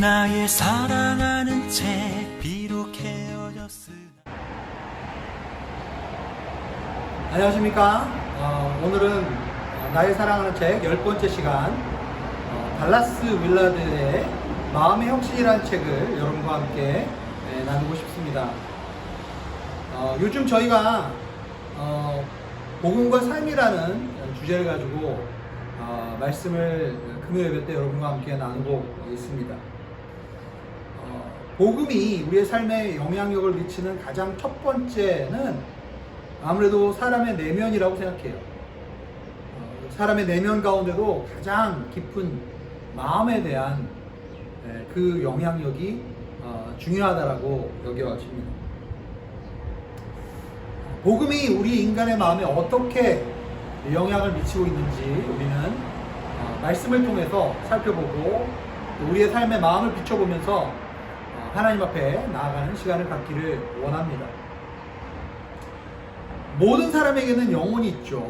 나의 사랑하는 책 비록 헤어졌으나 안녕하십니까. 어, 오늘은 어, 나의 사랑하는 책 열 번째 시간 어, 달라스 윌라드의 마음의 형신이라는 책을 여러분과 함께 네, 나누고 싶습니다. 어, 요즘 저희가 어, 복음과 삶이라는 주제를 가지고 어, 말씀을 금요 예배 때 여러분과 함께 나누고 있습니다. 어, 복음이 우리의 삶에 영향력을 미치는 가장 첫 번째는 아무래도 사람의 내면이라고 생각해요. 어, 사람의 내면 가운데도 가장 깊은 마음에 대한 예, 그 영향력이 어, 중요하다라고 여겨집니다. 복음이 우리 인간의 마음에 어떻게 영향을 미치고 있는지 우리는 어, 말씀을 통해서 살펴보고 또 우리의 삶의 마음을 비춰보면서 어, 하나님 앞에 나아가는 시간을 갖기를 원합니다. 모든 사람에게는 영혼이 있죠.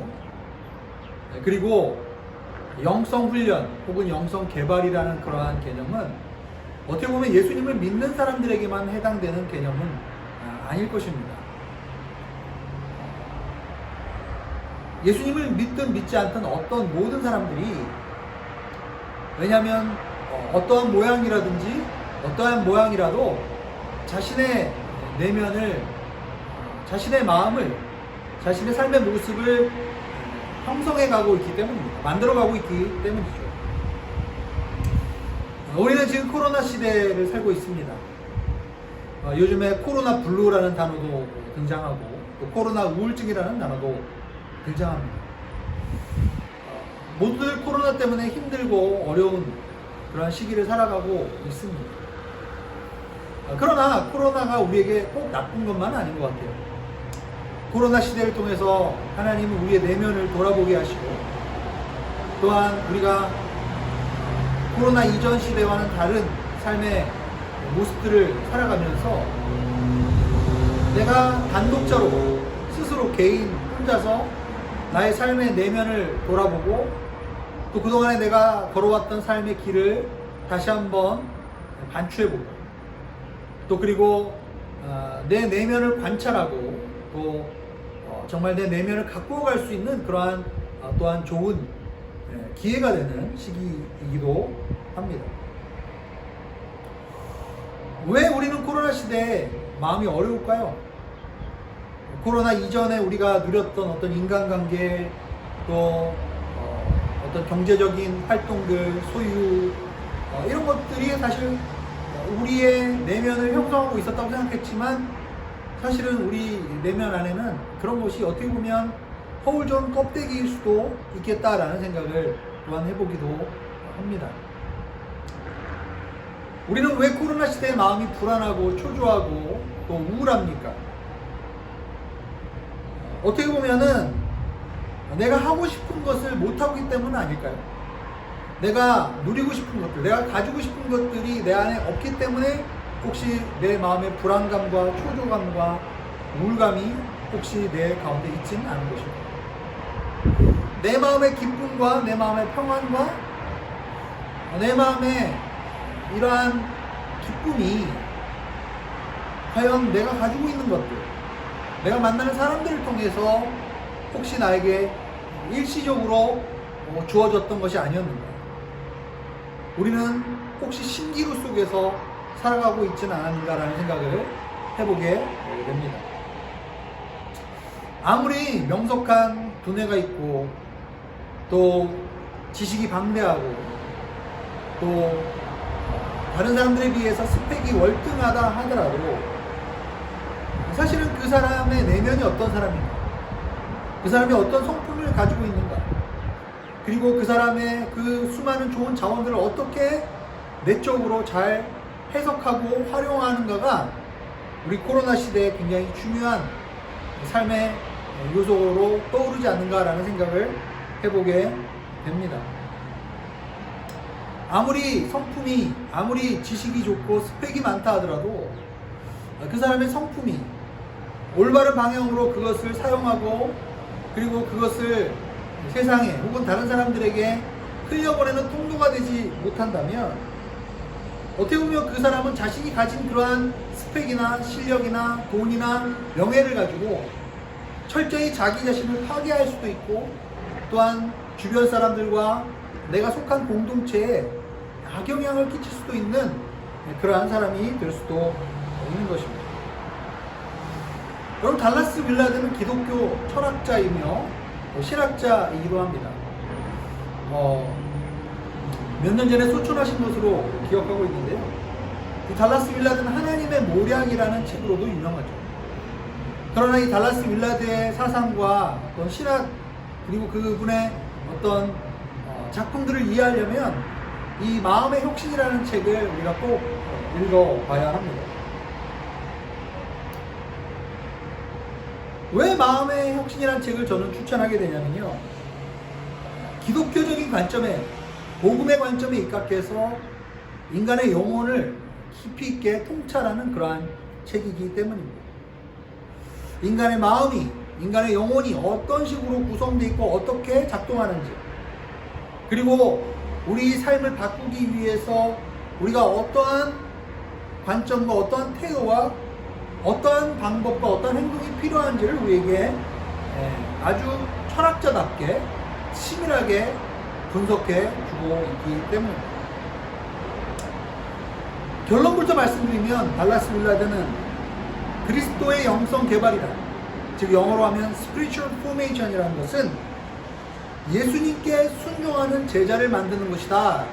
네, 그리고 영성 훈련 혹은 영성 개발이라는 그러한 개념은 어떻게 보면 예수님을 믿는 사람들에게만 해당되는 개념은 아, 아닐 것입니다. 예수님을 믿든 믿지 않든 어떤 모든 사람들이 왜냐하면 어, 어떠한 모양이라든지 어떠한 모양이라도 자신의 내면을 자신의 마음을 자신의 삶의 모습을 형성해 가고 있기 때문입니다. 만들어 가고 있기 때문이죠. 우리는 지금 코로나 시대를 살고 있습니다. 어, 요즘에 코로나 블루라는 단어도 등장하고 또 코로나 우울증이라는 단어도 등장합니다. 어, 모두들 코로나 때문에 힘들고 어려운 그러한 시기를 살아가고 있습니다. 어, 그러나 코로나가 우리에게 꼭 나쁜 것만 아닌 것 같아요. 코로나 시대를 통해서 하나님은 우리의 내면을 돌아보게 하시고 또한 우리가 코로나 이전 시대와는 다른 삶의 모습들을 살아가면서 내가 단독자로 스스로 개인 혼자서 나의 삶의 내면을 돌아보고 또 그동안에 내가 걸어왔던 삶의 길을 다시 한번 반추해보고 또 그리고 어, 내 내면을 관찰하고 또 어, 정말 내 내면을 갖고 갈 수 있는 그러한 어, 또한 좋은 예, 기회가 되는 시기이기도 합니다. 왜 우리는 코로나 시대에 마음이 어려울까요? 코로나 이전에 우리가 누렸던 어떤 인간관계 또 어, 어떤 경제적인 활동들 소유 어, 이런 것들이 사실 우리의 내면을 형성하고 있었다고 생각했지만 사실은 우리 내면 안에는 그런 것이 어떻게 보면 허울 좋은 껍데기일 수도 있겠다라는 생각을 또한 해보기도 합니다. 우리는 왜 코로나 시대에 마음이 불안하고 초조하고 또 우울합니까? 어떻게 보면은 내가 하고 싶은 것을 못하고 있기 때문 아닐까요? 내가 누리고 싶은 것들, 내가 가지고 싶은 것들이 내 안에 없기 때문에 혹시 내 마음의 불안감과 초조감과 우울감이 혹시 내 가운데 있지는 않은 것일까요? 내 마음의 기쁨과 내 마음의 평안과 내 마음의 이러한 기쁨이 과연 내가 가지고 있는 것들, 내가 만나는 사람들을 통해서 혹시 나에게 일시적으로 어, 주어졌던 것이 아니었는가? 우리는 혹시 신기루 속에서 살아가고 있지는 않았는가라는 생각을 해보게 됩니다. 아무리 명석한 두뇌가 있고 또 지식이 방대하고 또 다른 사람들에 비해서 스펙이 월등하다 하더라도 사실은 그 사람의 내면이 어떤 사람인가 그 사람이 어떤 성품을 가지고 있는가 그리고 그 사람의 그 수많은 좋은 자원들을 어떻게 내적으로 잘 해석하고 활용하는가가 우리 코로나 시대에 굉장히 중요한 삶의 요소로 떠오르지 않는가라는 생각을 해보게 됩니다. 아무리 성품이, 아무리 지식이 좋고 스펙이 많다 하더라도 그 사람의 성품이 올바른 방향으로 그것을 사용하고 그리고 그것을 세상에 혹은 다른 사람들에게 흘려보내는 통로가 되지 못한다면 어떻게 보면 그 사람은 자신이 가진 그러한 스펙이나 실력이나 돈이나 명예를 가지고 철저히 자기 자신을 파괴할 수도 있고 또한 주변 사람들과 내가 속한 공동체에 악영향을 끼칠 수도 있는 그러한 사람이 될 수도 있는 것입니다. 여러분 달라스 윌라드는 기독교 철학자이며 실학자이기도 합니다. 어, 몇 년 전에 소천하신 것으로 기억하고 있는데요. 이 달라스 윌라드는 하나님의 모략이라는 책으로도 유명하죠. 그러나 이 달라스 윌라드의 사상과 어떤 실학 그리고 그분의 어떤 어, 작품들을 이해하려면 이 마음의 혁신이라는 책을 우리가 꼭 읽어봐야 합니다. 왜 마음의 혁신이라는 책을 저는 추천하게 되냐면요. 기독교적인 관점에 복음의 관점에 입각해서 인간의 영혼을 깊이 있게 통찰하는 그러한 책이기 때문입니다. 인간의 마음이, 인간의 영혼이 어떤 식으로 구성되어 있고 어떻게 작동하는지, 그리고 우리 삶을 바꾸기 위해서 우리가 어떠한 관점과 어떠한 태도와 어떠한 방법과 어떠한 행동이 필요한지를 우리에게 예, 아주 철학자답게 치밀하게 분석해 주고 있기 때문입니다. 결론부터 말씀드리면 달라스 윌라드는 그리스도의 영성 개발이다. 즉 영어로 하면 spiritual formation이라는 것은 예수님께 순종하는 제자를 만드는 것이다.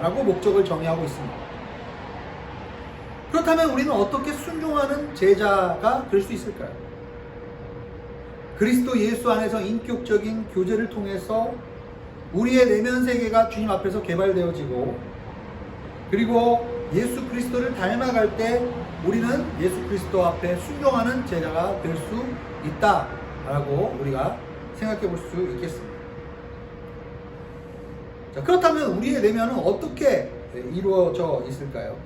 라고 목적을 정의하고 있습니다. 그렇다면 우리는 어떻게 순종하는 제자가 될 수 있을까요? 그리스도 예수 안에서 인격적인 교제를 통해서 우리의 내면 세계가 주님 앞에서 개발되어지고 그리고 예수 그리스도를 닮아갈 때 우리는 예수 그리스도 앞에 순종하는 제자가 될 수 있다라고 우리가 생각해 볼 수 있겠습니다. 자, 그렇다면 우리의 내면은 어떻게 이루어져 있을까요?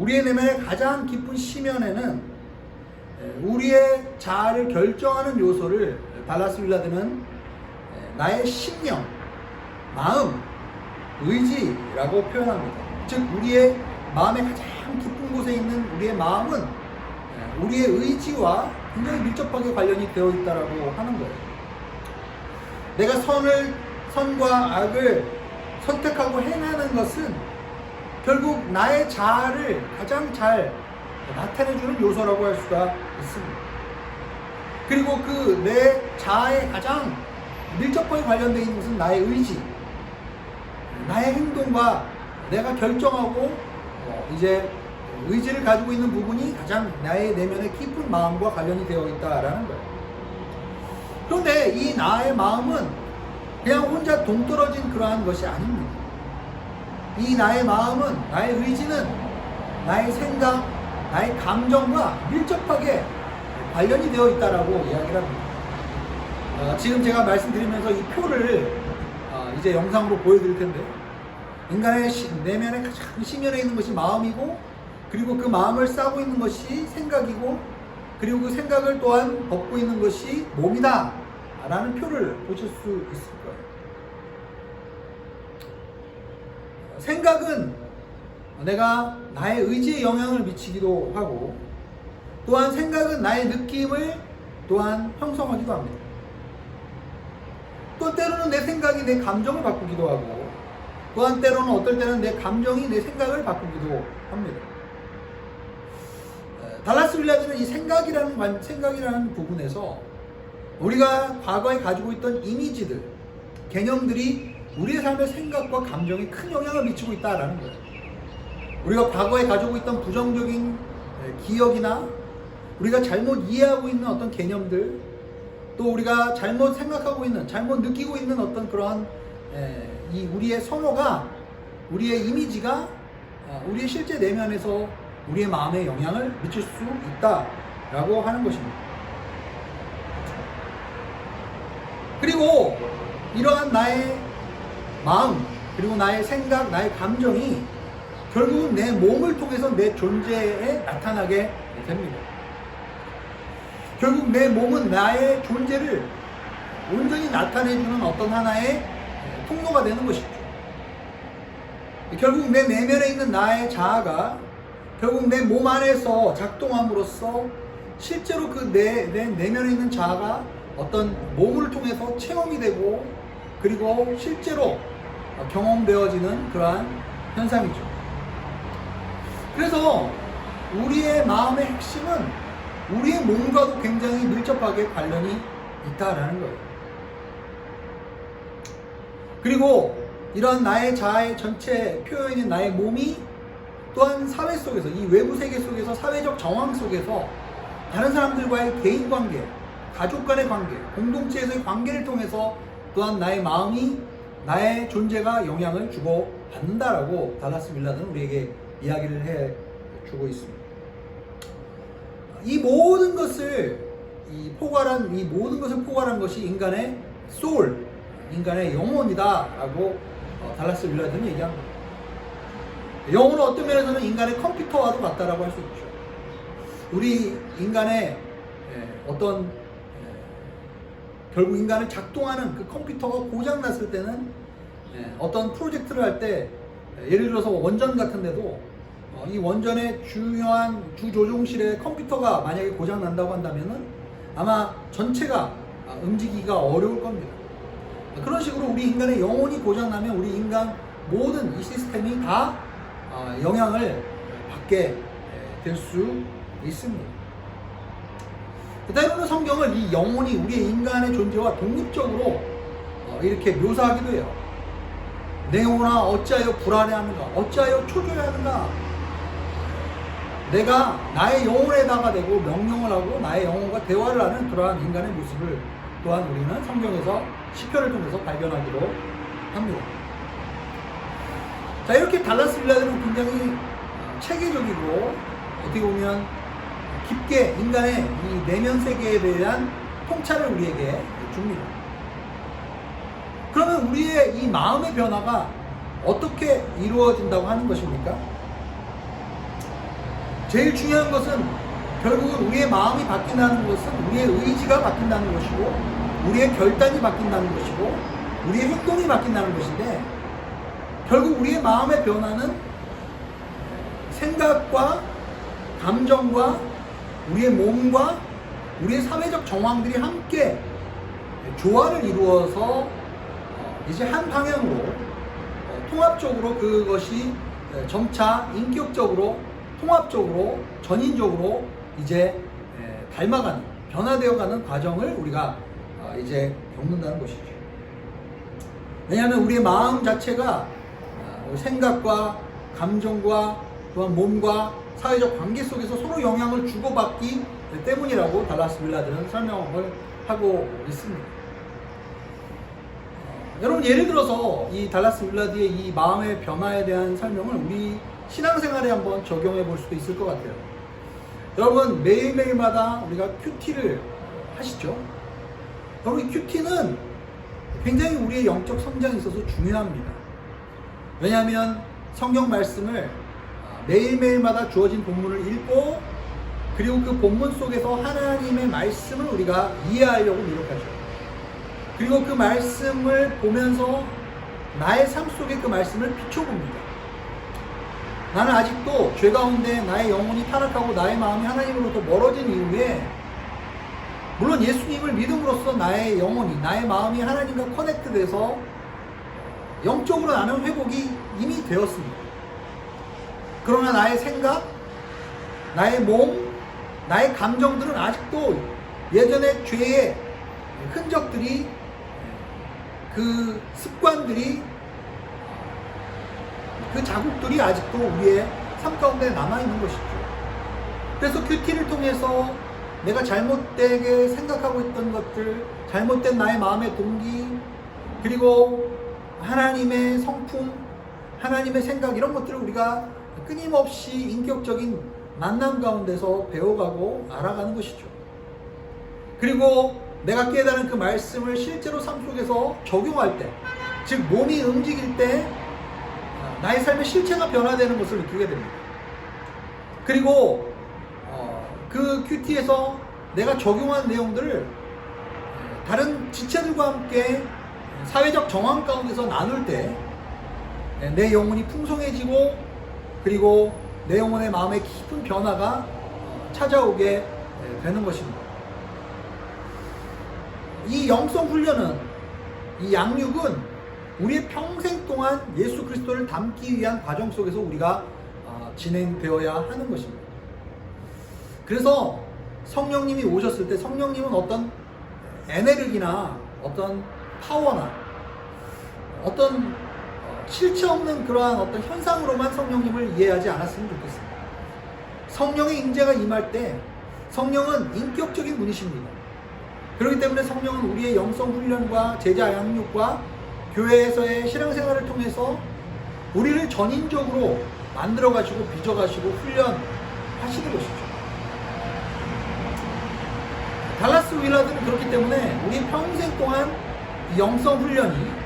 우리의 내면의 가장 깊은 심연에는 우리의 자아를 결정하는 요소를 달라스 윌라드는 나의 신념, 마음, 의지라고 표현합니다. 즉 우리의 마음의 가장 깊은 곳에 있는 우리의 마음은 우리의 의지와 굉장히 밀접하게 관련이 되어 있다라고 하는 거예요. 내가 선을 선과 악을 선택하고 행하는 것은 결국 나의 자아를 가장 잘 나타내주는 요소라고 할 수가 있습니다. 그리고 그 내 자아에 가장 밀접하게 있는 것은 나의 의지, 나의 행동과 내가 결정하고 어, 이제 의지를 가지고 있는 부분이 가장 나의 내면의 깊은 마음과 관련이 되어 있다라는 거예요. 그런데 이 나의 마음은 그냥 혼자 동떨어진 그러한 것이 아닙니다. 이 나의 마음은, 나의 의지는 나의 생각, 나의 감정과 밀접하게 관련이 되어 있다라고 이야기를 합니다. 어, 지금 제가 말씀드리면서 이 표를 어, 이제 영상으로 보여드릴 텐데 인간의 시, 내면에 가장 심연에 있는 것이 마음이고 그리고 그 마음을 싸고 있는 것이 생각이고 그리고 그 생각을 또한 덮고 있는 것이 몸이다 라는 표를 보실 수 거예요. 생각은 내가 나의 의지에 영향을 미치기도 하고 또한 생각은 나의 느낌을 또한 형성하기도 합니다. 또 때로는 내 생각이 내 감정을 바꾸기도 하고 또한 때로는 어떨 때는 내 감정이 내 생각을 바꾸기도 합니다. 달라스 윌라드는 이 생각이라는 관, 생각이라는 부분에서 우리가 과거에 가지고 있던 이미지들, 개념들이 우리의 삶의 생각과 감정에 큰 영향을 미치고 있다라는 거예요. 우리가 과거에 가지고 있던 부정적인 기억이나 우리가 잘못 이해하고 있는 어떤 개념들, 또 우리가 잘못 생각하고 있는, 잘못 느끼고 있는 어떤 그러한 이 우리의 선호가, 우리의 이미지가 우리의 실제 내면에서 우리의 마음에 영향을 미칠 수 있다라고 하는 것입니다. 그리고 이러한 나의 마음, 그리고 나의 생각, 나의 감정이 결국은 내 몸을 통해서 내 존재에 나타나게 됩니다. 결국 내 몸은 나의 존재를 온전히 나타내주는 어떤 하나의 통로가 되는 것이죠. 결국 내 내면에 있는 나의 자아가 결국 내 몸 안에서 작동함으로써 실제로 그 내 내 내면에 있는 자아가 어떤 몸을 통해서 체험이 되고 그리고 실제로 경험되어지는 그러한 현상이죠. 그래서 우리의 마음의 핵심은 우리의 몸과도 굉장히 밀접하게 관련이 있다라는 거예요. 그리고 이런 나의 자아의 전체 표현인 나의 몸이 또한 사회 속에서 이 외부 세계 속에서 사회적 정황 속에서 다른 사람들과의 대인 관계, 가족 간의 관계, 공동체에서의 관계를 통해서 또한 나의 마음이 나의 존재가 영향을 주고 받는다라고 달라스 밀라는 우리에게 이야기를 해 주고 있습니다. 이 모든 것을 이 포괄한 이 모든 것을 포괄한 것이 인간의 소울, 인간의 영혼이다라고 어, 달라스 밀라드는 얘기합니다. 영혼은 어떤 면에서는 인간의 컴퓨터와도 같다라고 할 수 있죠. 우리 인간의 예, 어떤 예, 결국 인간을 작동하는 그 컴퓨터가 고장 났을 때는 예, 어떤 프로젝트를 할 때 예를 들어서 원전 같은데도 어, 이 원전의 중요한 주 조종실에 컴퓨터가 만약에 고장 난다고 한다면은 아마 전체가 아, 움직이기가 어려울 겁니다. 그런 식으로 우리 인간의 영혼이 고장 나면 우리 인간 모든 이 시스템이 다 아, 영향을 받게 될 수 있습니다. 때로는 성경을 이 영혼이 우리의 인간의 존재와 독립적으로 어, 이렇게 묘사하기도 해요. 내 영혼아 어찌하여 불안해하는가? 어찌하여 초조해하는가? 내가 나의 영혼에다가 대고 명령을 하고 나의 영혼과 대화를 하는 그러한 인간의 모습을 또한 우리는 성경에서 시편을 통해서 발견하기로 합니다. 자 이렇게 달라스 빌라드는 굉장히 체계적이고 어떻게 보면 깊게 인간의 이 내면 세계에 대한 통찰을 우리에게 줍니다. 그러면 우리의 이 마음의 변화가 어떻게 이루어진다고 하는 것입니까? 제일 중요한 것은 결국은 우리의 마음이 바뀐다는 것은 우리의 의지가 바뀐다는 것이고 우리의 결단이 바뀐다는 것이고 우리의 행동이 바뀐다는 것인데 결국 우리의 마음의 변화는 생각과 감정과 우리의 몸과 우리의 사회적 정황들이 함께 조화를 이루어서 이제 한 방향으로 어, 통합적으로 그것이 점차 인격적으로 통합적으로 전인적으로 이제 닮아가는 변화되어가는 과정을 우리가 어, 이제 겪는다는 것이죠. 왜냐하면 우리의 마음 자체가 어, 생각과 감정과 또한 몸과 사회적 관계 속에서 서로 영향을 주고받기 때문이라고 달라스 밀라드는 설명을 하고 있습니다. 어, 여러분 예를 들어서 이 달라스 밀라드의 이 마음의 변화에 대한 설명을 우리 신앙생활에 한번 적용해 볼 수도 있을 것 같아요. 여러분 매일매일마다 우리가 큐티를 하시죠? 여러분 이 큐티는 굉장히 우리의 영적 성장에 있어서 중요합니다. 왜냐하면 성경 말씀을 매일매일마다 주어진 본문을 읽고 그리고 그 본문 속에서 하나님의 말씀을 우리가 이해하려고 노력하죠. 그리고 그 말씀을 보면서 나의 삶 속에 그 말씀을 비춰봅니다. 나는 아직도 죄 가운데 나의 영혼이 타락하고 나의 마음이 하나님으로부터 멀어진 이후에 물론 예수님을 믿음으로써 나의 영혼이 나의 마음이 하나님과 커넥트돼서 영적으로 나는 회복이 이미 되었습니다. 그러나 나의 생각, 나의 몸, 나의 감정들은 아직도 예전의 죄의 흔적들이 그 습관들이 그 자국들이 아직도 우리의 삶 가운데 남아있는 것이죠. 그래서 큐티를 통해서 내가 잘못되게 생각하고 있던 것들, 잘못된 나의 마음의 동기, 그리고 하나님의 성품, 하나님의 생각, 이런 것들을 우리가 끊임없이 인격적인 만남 가운데서 배워가고 알아가는 것이죠. 그리고 내가 깨달은 그 말씀을 실제로 삶 속에서 적용할 때, 즉 몸이 움직일 때 나의 삶의 실체가 변화되는 것을 느끼게 됩니다. 그리고 어, 그 큐티에서 내가 적용한 내용들을 다른 지체들과 함께 사회적 정황 가운데서 나눌 때 예, 내 영혼이 풍성해지고 그리고 내 영혼의 마음에 깊은 변화가 어, 찾아오게 예, 되는 것입니다. 이 영성 훈련은 이 양육은 우리의 평생 동안 예수 그리스도를 닮기 위한 과정 속에서 우리가 아, 진행되어야 하는 것입니다. 그래서 성령님이 오셨을 때 성령님은 어떤 에네르기나 어떤 파워나 어떤 어, 실체 없는 그러한 어떤 현상으로만 성령님을 이해하지 않았으면 좋겠습니다. 성령의 임재가 임할 때 성령은 인격적인 분이십니다. 그렇기 때문에 성령은 우리의 영성 훈련과 제자 양육과 교회에서의 신앙생활을 통해서 우리를 전인적으로 만들어 가시고 빚어 가시고 훈련하시는 것이죠. 달라스 윌라드는 그렇기 때문에 우리 평생 동안 이 영성 훈련이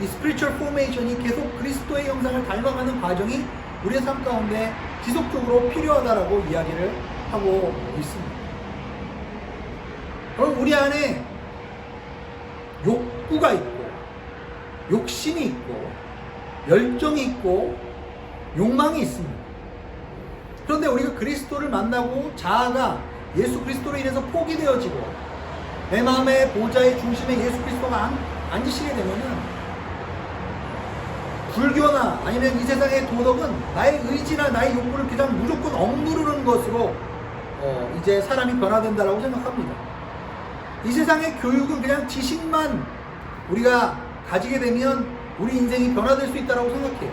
이 스피리추얼 포메이션이 계속 그리스도의 영상을 닮아가는 과정이 우리의 삶 가운데 지속적으로 필요하다라고 이야기를 하고 있습니다. 그럼 우리 안에 욕구가 있고 욕심이 있고 열정이 있고 욕망이 있습니다. 그런데 우리가 그리스도를 만나고 자아가 예수 그리스도로 인해서 포기되어지고 내 마음의 보좌의 중심에 예수 그리스도가 앉, 앉으시게 되면은 불교나 아니면 이 세상의 도덕은 나의 의지나 나의 욕구를 그냥 무조건 억누르는 것으로 어, 이제 사람이 변화된다라고 생각합니다. 이 세상의 교육은 그냥 지식만 우리가 가지게 되면 우리 인생이 변화될 수 있다고 생각해요.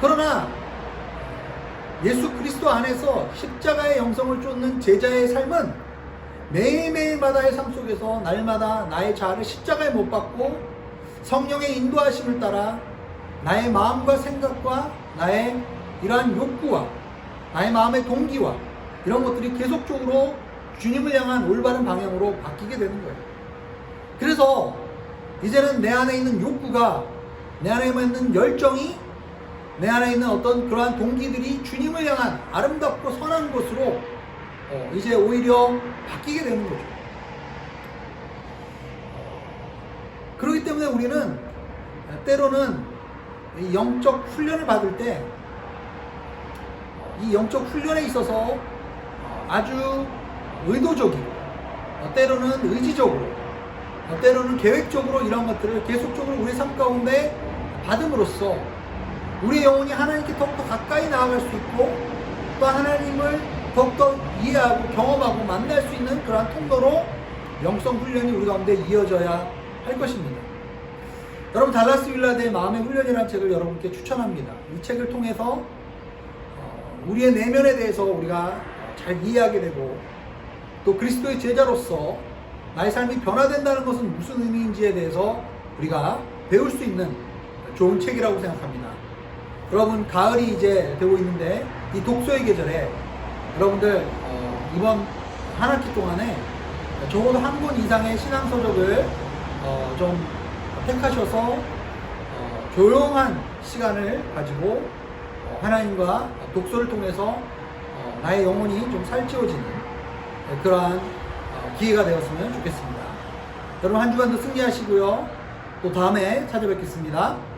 그러나 예수 그리스도 안에서 십자가의 영성을 쫓는 제자의 삶은 매일매일마다의 삶 속에서 날마다 나의 자아를 십자가에 못 박고 성령의 인도하심을 따라 나의 마음과 생각과 나의 이러한 욕구와 나의 마음의 동기와 이런 것들이 계속적으로 주님을 향한 올바른 방향으로 바뀌게 되는 거예요. 그래서 이제는 내 안에 있는 욕구가 내 안에 있는 열정이 내 안에 있는 어떤 그러한 동기들이 주님을 향한 아름답고 선한 것으로 어, 이제 오히려 바뀌게 되는 거죠. 그렇기 때문에 우리는 때로는 이 영적 훈련을 받을 때 이 영적 훈련에 있어서 아주 의도적이고 어, 때로는 의지적으로 어, 때로는 계획적으로 이런 것들을 계속적으로 우리 삶 가운데 받음으로써 우리의 영혼이 하나님께 더욱더 가까이 나아갈 수 있고 또 하나님을 더욱더 이해하고 경험하고 만날 수 있는 그러한 통로로 영성 훈련이 우리 가운데 이어져야 할 것입니다. 여러분 달라스 윌라드의 마음의 훈련이라는 책을 여러분께 추천합니다. 이 책을 통해서 어, 우리의 내면에 대해서 우리가 잘 이해하게 되고 또 그리스도의 제자로서 나의 삶이 변화된다는 것은 무슨 의미인지에 대해서 우리가 배울 수 있는 좋은 책이라고 생각합니다. 여러분 가을이 이제 되고 있는데 이 독서의 계절에 여러분들 어, 이번 한 학기 동안에 적어도 한 권 이상의 신앙 서적을 어, 좀 택하셔서 어, 조용한 시간을 가지고 어, 하나님과 독서를 통해서 어, 나의 영혼이 좀 살찌워지는 그러한 어, 기회가 되었으면 좋겠습니다. 여러분 한 주간도 승리하시고요. 또 다음에 찾아뵙겠습니다.